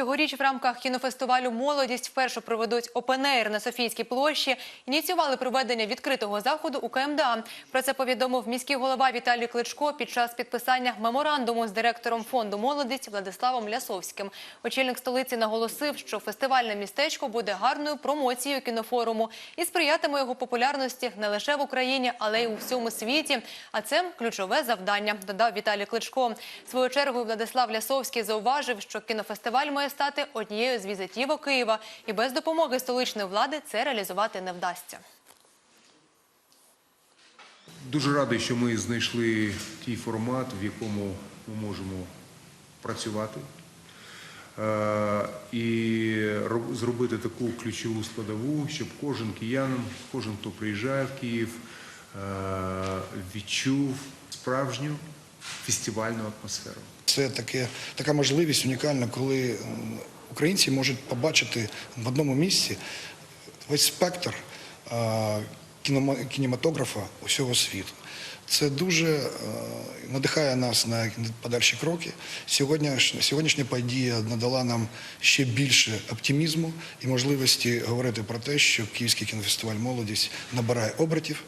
Цьогоріч в рамках кінофестивалю Молодість вперше проведуть опенейр на Софійській площі. Ініціювали проведення відкритого заходу у КМДА. Про це повідомив міський голова Віталій Кличко під час підписання меморандуму з директором фонду Молодість Владиславом Лясовським. Очільник столиці наголосив, що фестивальне містечко буде гарною промоцією кінофоруму і сприятиме його популярності не лише в Україні, але й у всьому світі. А це ключове завдання, додав Віталій Кличко. Свою чергою Владислав Лясовський зауважив, що кінофестиваль має стати однією з візитівок Києва, і без допомоги столичної влади це реалізувати не вдасться. Дуже радий, що ми знайшли той формат, в якому ми можемо працювати Е, і роб- зробити таку ключову складову, щоб кожен киянин, кожен, хто приїжджає в Київ, е, відчув справжню фестивальну атмосферу. Це таке, така можливість унікальна, коли українці можуть побачити в одному місці весь спектр кінематографа усього світу. Це дуже е, надихає нас на подальші кроки. Сьогодні, сьогоднішня подія надала нам ще більше оптимізму і можливості говорити про те, що Київський кінофестиваль Молодість набирає обертів.